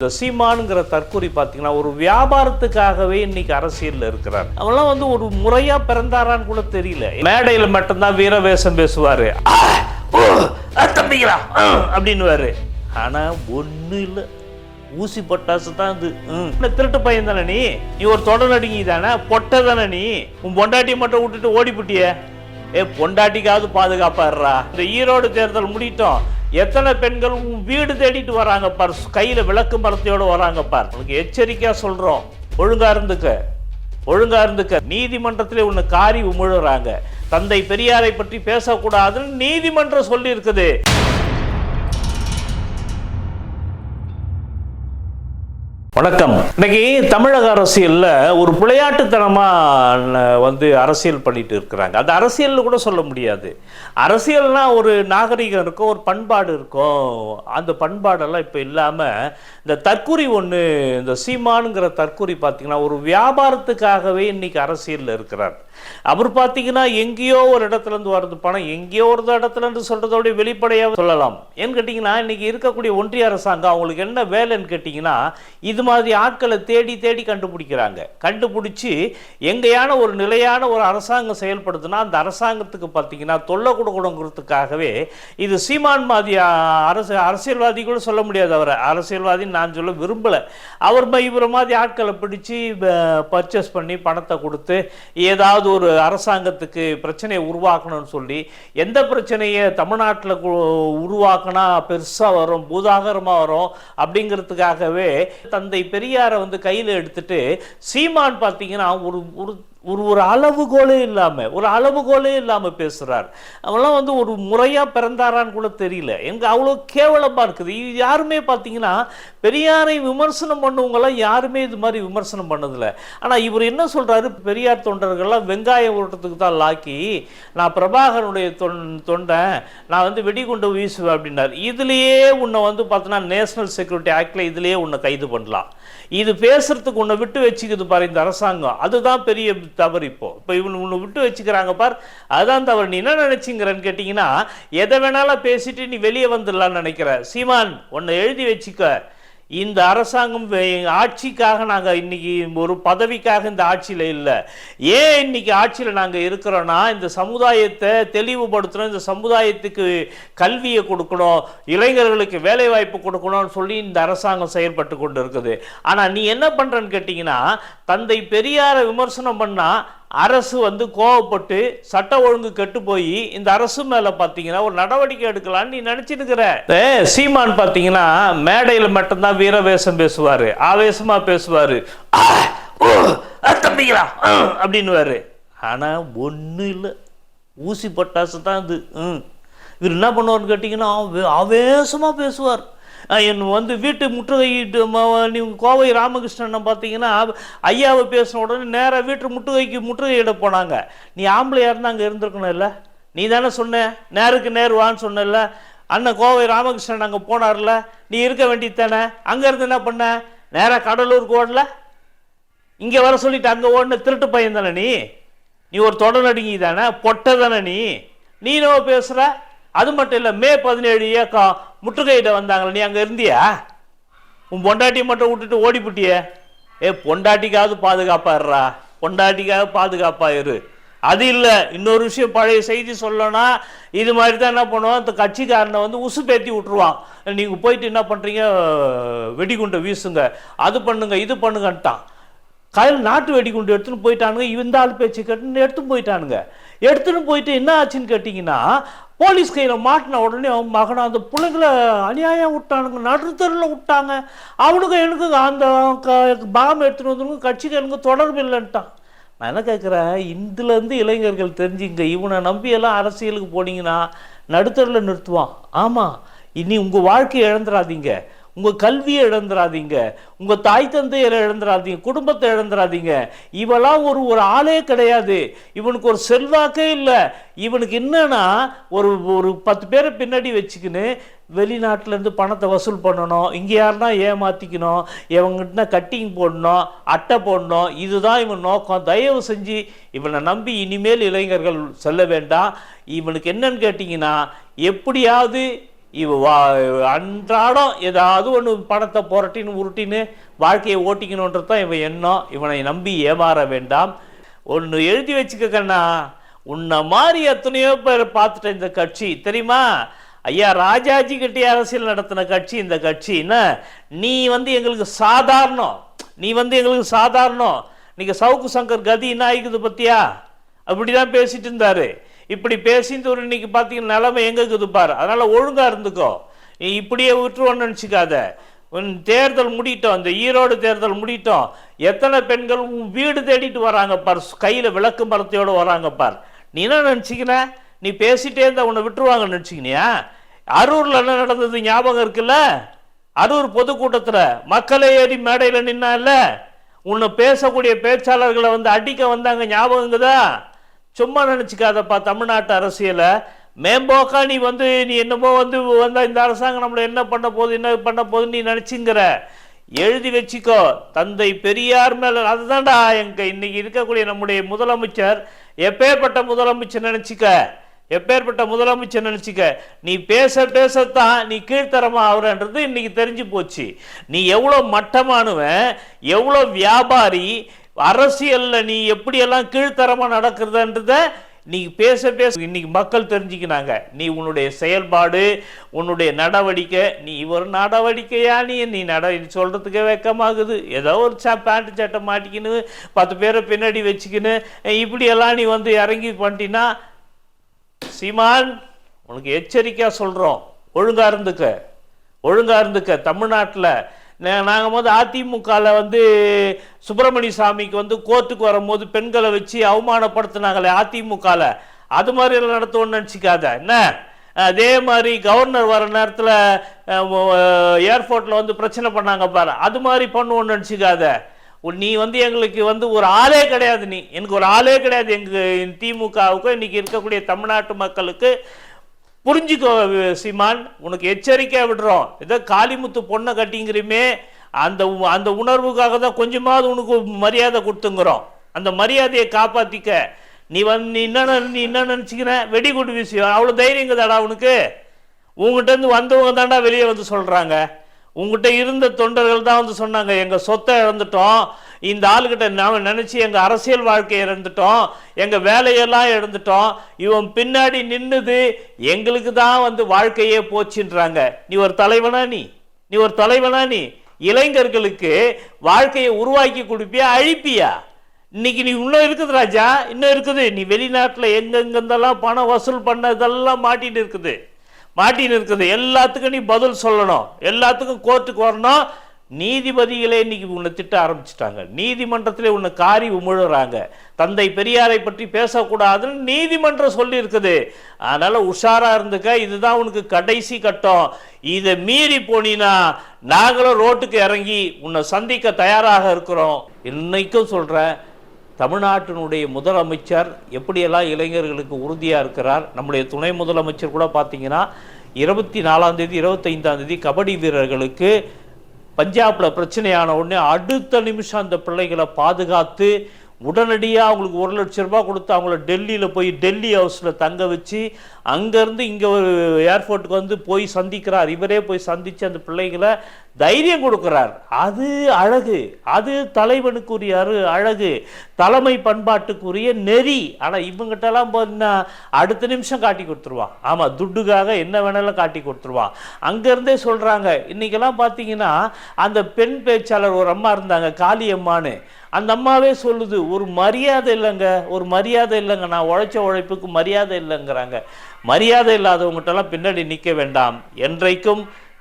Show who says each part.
Speaker 1: இந்த சீமானுங்கிற தற்கொலை பார்த்தீங்கன்னா ஒரு வியாபாரத்துக்காகவே இன்னைக்கு அரசியலில் இருக்கிறார். அவெல்லாம் வந்து ஒரு முறையா பிறந்தாரான்னு கூட தெரியல. மேடையில் மட்டும்தான் வீரவேஷம் பேசுவாரு. தம்பிங்களா அப்படின்னுவாரு. ஆனா ஒண்ணு இல்ல. ஊசி பொட்டாசு தான் இது ம். என்ன திருட்டு பையன் தானே நீ? நீ ஒரு தொடர் நடுங்கி தானே? பொட்டை தானே நீ? உன் பொண்டாட்டியை மட்டும் விட்டுட்டு ஓடி போட்டியே ஏ பொண்டாட்டிக்காவது பாதுகாப்பாடுறா இந்த ஈரோடு தேர்தல் முடிட்டோம் எத்தனை பெண்கள் வீடு தேடிட்டு வராங்க பார்? கையில விளக்கு மரத்தையோடு வராங்க பார். உனக்கு எச்சரிக்கையா சொல்றோம். ஒழுங்கா இருந்துக்க. ஒழுங்கா இருந்துக்க. நீதிமன்றத்திலே உன்னை காரி உமிழுறாங்க. தந்தை பெரியாரை பற்றி பேசக்கூடாதுன்னு நீதிமன்றம் சொல்லி இருக்குது வணக்கம். இன்னைக்கு தமிழக அரசியலில் ஒரு விளையாட்டுத்தனமாக வந்து அரசியல் பண்ணிட்டு இருக்கிறாங்க. அது அரசியல்னு கூட சொல்ல முடியாது. அரசியல்னால் ஒரு நாகரிகம் இருக்கும் ஒரு பண்பாடு இருக்கும். அந்த பண்பாடெல்லாம் இப்போ இல்லாமல் இந்த தற்குறி ஒன்று இந்த சீமானுங்கிற தற்குறி பார்த்தீங்கன்னா ஒரு வியாபாரத்துக்காகவே இன்னைக்கு அரசியலில் இருக்கிறார். அவர் பார்த்தீங்கன்னா எங்கேயோ ஒரு இடத்துல இருந்து வர்றது பணம் எங்கேயோ ஒரு இடத்துல இருந்து சொல்றதோட வெளிப்படையாக சொல்லலாம். ஏன்னு கேட்டிங்கன்னா இன்னைக்கு இருக்கக்கூடிய ஒன்றிய அரசாங்கம் அவங்களுக்கு என்ன வேலைன்னு கேட்டிங்கன்னா இது மாதிரி ஆட்களை தேடி தேடி கண்டுபிடிக்கிறாங்க. கண்டுபிடிச்சி எங்கேயான ஒரு நிலையான ஒரு அரசாங்கம் செயல்படுதுன்னா அந்த அரசாங்கத்துக்கு பார்த்தீங்கன்னா தொல்லை கொடுக்கணுங்கிறதுக்காகவே இது சீமான் மாதிரி அரசு அரசியல்வாதி கூட சொல்ல முடியாது அவரை. அரசியல்வாதின்னு நான் சொல்ல விரும்பலை. அவர் இவரை மாதிரி ஆட்களை பிடிச்சி பர்ச்சேஸ் பண்ணி பணத்தை கொடுத்து ஏதாவது ஒரு அரசாங்கத்துக்கு பிரச்சனையை உருவாக்கணும்னு சொல்லி எந்த பிரச்சனையை தமிழ்நாட்டில் உருவாக்கினா பெருசாக வரும் பூதாகரமாக வரும் அப்படிங்கிறதுக்காகவே தந்தை பெரியாரை வந்து கையில் எடுத்துட்டு சீமான் பார்த்தீங்கன்னா ஒரு ஒரு ஒரு ஒரு அளவுகோலே இல்லாமல் ஒரு அளவுகோலே இல்லாமல் பேசுகிறார் அவெல்லாம் வந்து ஒரு முறையாக பிறந்தாரான்னு கூட தெரியல. எங்க அவ்வளோ கேவலமாக இருக்குது. இது யாருமே பார்த்தீங்கன்னா பெரியாரை விமர்சனம் பண்ணவங்களாம் யாருமே இது மாதிரி விமர்சனம் பண்ணதில்ல. ஆனால் இவர் என்ன சொல்கிறாரு பெரியார் தொண்டர்கள்லாம் வெங்காய ஓட்டத்துக்கு தான் லாக்கி நான் பிரபாகரனுடைய தொன் தொண்டன் நான் வந்து வெடிகுண்டு வீசுவேன் அப்படின்னார். இதுலேயே உன்னை வந்து பார்த்தோன்னா நேஷனல் செக்யூரிட்டி ஆக்டில் இதுலேயே உன்னை கைது பண்ணலாம். இது பேசுறதுக்கு உன்னை விட்டு வச்சுக்குது பாரு இந்த அரசாங்கம். அதுதான் பெரிய தவறு இப்போ இப்போ இவன் உன்னை விட்டு வச்சுக்கிறாங்க பார். அதுதான் தவறு. நீ என்ன நினைச்சிங்கிறன்னு கேட்டிங்கன்னா எதை வேணாலும் பேசிட்டு நீ வெளியே வந்துடலாம்னு நினைக்கிற. சீமான் உன்னை எழுதி வச்சுக்க. இந்த அரசாங்கம் வே- ஆட்சிக்காக நாங்கள் இன்னைக்கு ஒரு பதவிக்காக இந்த ஆட்சியில் இல்லை. ஏன் இன்னைக்கு ஆட்சியில் நாங்கள் இருக்கிறோன்னா இந்த சமுதாயத்தை தெளிவுபடுத்தணும் இந்த சமுதாயத்துக்கு கல்வியை கொடுக்கணும் இளைஞர்களுக்கு வேலைவாய்ப்பு கொடுக்கணும்னு சொல்லி இந்த அரசாங்கம் செயல்பட்டு கொண்டு இருக்குது ஆனால் நீ என்ன பண்ணுறன்னு கேட்டிங்கன்னா தந்தை பெரியாரை விமர்சனம் பண்ணால் அரசு வந்து கோவப்பட்டு சட்ட ஒழுங்கு கெட்டு போய் இந்த அரசு மேல பாத்தீங்கன்னா ஒரு நடவடிக்கை எடுக்கலாம்னு நீ நினைச்சிட்டு இருக்கிற ஏ, சீமான் பாத்தீங்கன்னா மேடையில் மட்டும்தான் வீரவேஷம் பேசுவாரு ஆவேசமா பேசுவாரு. தம்பிங்களா அப்படின்னுவாரு. ஆனா ஒண்ணு இல்லை. ஊசி பட்டாசு தான் இது ம். இவர் என்ன பண்ணுவார்னு கேட்டிங்கன்னா ஆவே- பேசுவார். என் வந்து வீட்டு முற்றுகையிட்டு நீ கோவை ராமகிருஷ்ணன் பார்த்தீங்கன்னா ஐயாவை பேசின உடனே நேராக வீட்டு முற்றுகைக்கு முற்றுகையிட போனாங்க. நீ ஆம்பளையா இருந்தா அங்கே இருந்திருக்கணும் இல்லை? நீ தானே சொன்ன நேருக்கு நேர் வான்னு சொன்னல அண்ணன் கோவை ராமகிருஷ்ணன் அங்கே போனார்ல? நீ இருக்க வேண்டியது தானே? அங்கேருந்து என்ன பண்ண? நேராக கடலூருக்கு ஓடல? இங்கே வர சொல்லிட்டு அங்கே ஓடின திருட்டு பையன் தானே நீ? நீ ஒரு தொடர்நடுங்க தானே? பொட்டை தானே நீ? நீ பேசுகிற அது மட்டும் இல்லை மே பதினேழு இயக்கம் முற்றுகையிட வந்தாங்களே நீ அங்கே இருந்தியா? உன் பொண்டாட்டி மட்டும் விட்டுட்டு ஓடி போட்டியே ஏ பொண்டாட்டிக்காவது பாதுகாப்பாடுறா பொண்டாட்டிக்காக பாதுகாப்பா இரு அது இல்லை இன்னொரு விஷயம் பழைய செய்தி சொல்லணும்னா இது மாதிரி தான் என்ன பண்ணுவான்? இந்த கட்சிக்காரனை வந்து உசு பேத்தி விட்டுருவான். நீங்கள் போயிட்டு என்ன பண்ணுறீங்க வெடிகுண்டை வீசுங்க. அது பண்ணுங்க இது பண்ணுங்கன்ட்டான். கையில் நாட்டு வெடிகுண்டு எடுத்துன்னு போயிட்டானுங்க. இந்த ஆள் பேச்சு கேட்டுன்னு எடுத்துன்னு போயிட்டானுங்க. எடுத்துன்னு போயிட்டு என்ன ஆச்சுன்னு கேட்டிங்கன்னா போலீஸ் கையில் மாட்டின உடனே அவன் மகனை அந்த பிள்ளைங்களை அநியாயம் விட்டானுங்க நடுத்தரில் விட்டாங்க. அவனுக்கு எனக்கு அந்த பாம் எடுத்துகிட்டு வந்து கட்சிக்கு எனக்கு தொடர்பு இல்லைன்ட்டான். நான் என்ன கேட்குறேன் இதுலேருந்து இளைஞர்கள் தெரிஞ்சுங்க. இவனை நம்பி எல்லாம் அரசியலுக்கு போனீங்கன்னா நடுத்தரில் நிறுத்துவான். ஆமாம் இனி உங்கள் வாழ்க்கையை இழந்துடாதீங்க. உங்கள் கல்வியை இழந்துடாதீங்க உங்கள் தாய் தந்தையரை இழந்துடாதீங்க குடும்பத்தை இழந்துடாதீங்க இவெல்லாம் ஒரு ஒரு ஆளே கிடையாது. இவனுக்கு ஒரு செல்வாக்கே இல்லை. இவனுக்கு என்னன்னா ஒரு ஒரு பத்து பேரை பின்னாடி வச்சுக்கின்னு வெளிநாட்டிலேருந்து பணத்தை வசூல் பண்ணணும். இங்கே யாருன்னா ஏமாற்றிக்கணும் இவங்கிட்ட கட்டிங் போடணும். அட்டை போடணும். இதுதான் இவன் நோக்கம். தயவு செஞ்சு இவனை நம்பி இனிமேல் இளைஞர்கள் செல்ல வேண்டாம். இவனுக்கு என்னன்னு கேட்டிங்கன்னா எப்படியாவது இவ வா அன்றாடம் ஏதாவது ஒன்று பணத்தை புரட்டின்னு உருட்டின்னு வாழ்க்கையை ஓட்டிக்கணுன்றது தான் இவன் எண்ணம். இவனை நம்பி ஏமாற வேண்டாம். ஒன்று எழுதி வச்சுக்க கண்ணா உன்னை மாதிரி எத்தனையோ பேர் பார்த்துட்ட இந்த கட்சி. தெரியுமா? ஐயா ராஜாஜி கிட்டே அரசியல் நடத்தின கட்சி இந்த கட்சின்னா நீ வந்து எங்களுக்கு சாதாரணம். நீ வந்து எங்களுக்கு சாதாரணம். நீங்கள் சவுக்கு சங்கர் கதி என்ன ஆயிக்குது பத்தியா? அப்படிதான் பேசிட்டு இருந்தாரு. இப்படி பேசிட்டு ஒரு இன்னைக்கு பார்த்தீங்கன்னா நிலமை எங்கே இருக்குது பாரு. அதனால் ஒழுங்காக இருந்துக்கோ. நீ இப்படியே விட்டுருவோன்னு நினச்சிக்காத. உன் தேர்தல் முடிட்டோம். இந்த ஈரோடு தேர்தல் முடிட்டோம். எத்தனை பெண்கள் உன் வீடு தேடிட்டு வராங்க பார். கையில் விளக்கு மரத்தையோடு வராங்க பார். நீ என்ன நினச்சிக்கின நீ பேசிட்டே இருந்தால் உன்னை விட்டுருவாங்கன்னு நினச்சிக்கினியா? அரூரில் என்ன நடந்தது ஞாபகம் இருக்குல்ல? அரூர் பொதுக்கூட்டத்தில் மக்களை ஏறி மேடையில் நின்னால உன்னை பேசக்கூடிய பேச்சாளர்களை வந்து அடிக்க வந்தாங்க ஞாபகங்குதா சும்மா நினச்சிக்காதப்பா தமிழ்நாட்டு அரசியலை. மேம்போக்கா நீ வந்து நீ என்னமோ வந்து வந்தால் இந்த அரசாங்கம் நம்மளை என்ன பண்ண போகுது என்ன பண்ண போகுதுன்னு நீ நினச்சிங்கிற. எழுதி வச்சுக்கோ. தந்தை பெரியார் மேலே அதுதான்டா எங்க இன்னைக்கு இருக்கக்கூடிய நம்முடைய முதலமைச்சர். எப்பேற்பட்ட முதலமைச்சர் நினச்சிக்க? எப்பேற்பட்ட முதலமைச்சர் நினச்சிக்க? நீ பேச பேசத்தான் நீ கீழ்த்தரமா ஆகுறன்றது இன்னைக்கு தெரிஞ்சு போச்சு. நீ எவ்வளோ மட்டமானவன் எவ்வளோ வியாபாரி அரசியலில் நீ எப்படியெல்லாம் கீழ்த்தரமாக நடக்கிறதுன்றத நீ பேச பேச இன்னைக்கு மக்கள் தெரிஞ்சுக்கினாங்க. நீ உன்னுடைய செயல்பாடு உன்னுடைய நடவடிக்கை நீ ஒரு நடவடிக்கையா நீ நீ நட சொல்கிறதுக்கே வெக்கமாகுது. ஏதோ ஒரு சா பேண்ட் சட்டை மாட்டிக்கின்னு பத்து பேரை பின்னாடி வச்சுக்கின்னு இப்படியெல்லாம் நீ வந்து இறங்கி பண்ணிட்டீன்னா சீமான் உனக்கு எச்சரிக்கையாக சொல்கிறோம் ஒழுங்காக இருந்துக்க. ஒழுங்காக இருந்துக்க. தமிழ்நாட்டில் நாங்கள் போது அதிமுகவில் வந்து சுப்பிரமணிய சாமிக்கு வந்து கோர்ட்டுக்கு வரும்போது பெண்களை வச்சு அவமானப்படுத்தினாங்களே அதிமுகவில் அது மாதிரி எல்லாம் நினச்சிக்காத. என்ன? அதே மாதிரி கவர்னர் வர நேரத்தில் ஏர்போர்ட்டில் வந்து பிரச்சனை பண்ணாங்க பாரு. அது மாதிரி பண்ணுவோம்னு நினச்சிக்காத. நீ வந்து எங்களுக்கு வந்து ஒரு ஆளே கிடையாது நீ. எனக்கு ஒரு ஆளே கிடையாது. எங்கள் திமுகவுக்கும் இன்னைக்கு இருக்கக்கூடிய தமிழ்நாட்டு மக்களுக்கு புரிஞ்சுக்கோ சீமான். உனக்கு எச்சரிக்கை விடுறோம். ஏதோ காளிமுத்து பொண்ணை கட்டிங்கிறமே அந்த அந்த உணர்வுக்காக தான் கொஞ்சமாவது உனக்கு மரியாதை கொடுத்துங்கிறோம். அந்த மரியாதையை காப்பாற்றிக்க நீ வந்து நீ என்ன நீ என்ன நினச்சிக்கிற? வெடிகுண்டு விஷயம் அவ்வளோ தைரியங்கதாடா உனக்கு? உங்ககிட்டருந்து வந்தவங்க தாண்டா வெளியே வந்து சொல்கிறாங்க உங்ககிட்ட இருந்த தொண்டர்கள் தான் வந்து சொன்னாங்க எங்கள் சொத்தை இழந்துட்டோம். இந்த ஆளுகிட்ட நாம் நினச்சி எங்கள் அரசியல் வாழ்க்கையை இழந்துட்டோம் எங்கள் வேலையெல்லாம் இழந்துட்டோம் இவன் பின்னாடி நின்றுது எங்களுக்கு தான் வந்து வாழ்க்கையே போச்சுன்றாங்க. நீ ஒரு தலைவனா நீ? நீ ஒரு தலைவனா நீ? இளைஞர்களுக்கு வாழ்க்கையை உருவாக்கி கொடுப்பியா அழிப்பியா? இன்னைக்கு நீ இன்னும் இருக்குது ராஜா இன்னும் இருக்குது. நீ வெளிநாட்டில் எங்கெங்கெந்தெல்லாம் பணம் வசூல் பண்ண இதெல்லாம் மாட்டின்னு இருக்குது. மாட்டின்னு இருக்குது. எல்லாத்துக்கும் நீ பதில் சொல்லணும். எல்லாத்துக்கும் கோர்ட்டுக்கு வரணும். நீதிபதிகளே இன்னைக்கு உன்னை திட்ட ஆரம்பிச்சிட்டாங்க. நீதிமன்றத்திலே உன்னை காரி உமிழுறாங்க. தந்தை பெரியாரை பற்றி பேசக்கூடாதுன்னு நீதிமன்றம் சொல்லியிருக்குது. அதனால் உஷாராக இருந்துக்க இதுதான் உனக்கு கடைசி கட்டம். இதை மீறி போனீனா நாங்களும் ரோட்டுக்கு இறங்கி உன்னை சந்திக்க தயாராக இருக்கிறோம். இன்னைக்கும் சொல்கிறேன் தமிழ்நாட்டினுடைய முதலமைச்சர் எப்படியெல்லாம் இளைஞர்களுக்கு உறுதியாக இருக்கிறார் நம்முடைய துணை முதலமைச்சர் கூட பார்த்தீங்கன்னா இருபத்தி நாலாம் தேதி இருபத்தைந்தாம் தேதி கபடி வீரர்களுக்கு பஞ்சாப்ல பிரச்சனையான உடனே அடுத்த நிமிஷம் அந்த பிள்ளைகளை பாதுகாத்து உடனடியாக அவங்களுக்கு ஒரு லட்ச ரூபாய் கொடுத்து அவங்கள டெல்லியில் போய் டெல்லி ஹவுஸில் தங்க வச்சு அங்கேருந்து இங்கே ஒரு ஏர்போர்ட்டுக்கு வந்து போய் சந்திக்கிறார். இவரே போய் சந்தித்து அந்த பிள்ளைகளை தைரியம் கொடுக்குறார். அது அழகு. அது தலைவனுக்குரிய அரு அழகு. தலைமை பண்பாட்டுக்குரிய நெறி. ஆனால் இவங்கிட்டலாம் பார்த்தீங்கன்னா அடுத்த நிமிஷம் காட்டி கொடுத்துருவான். ஆமாம் துட்டுக்காக என்ன வேணாலும் காட்டி கொடுத்துருவான். அங்கேருந்தே சொல்கிறாங்க இன்றைக்கெல்லாம் பார்த்தீங்கன்னா அந்த பெண் பேச்சாளர் ஒரு அம்மா இருந்தாங்க காளியம்மான்னு அந்த அம்மாவே சொல்லுது ஒரு மரியாதை இல்லைங்க. ஒரு மரியாதை இல்லைங்க. நான் உழைச்ச உழைப்புக்கு மரியாதை இல்லைங்கிறாங்க. மரியாதை இல்லாதவங்ககிட்டலாம் பின்னாடி நிற்க வேண்டாம். என்றைக்கும்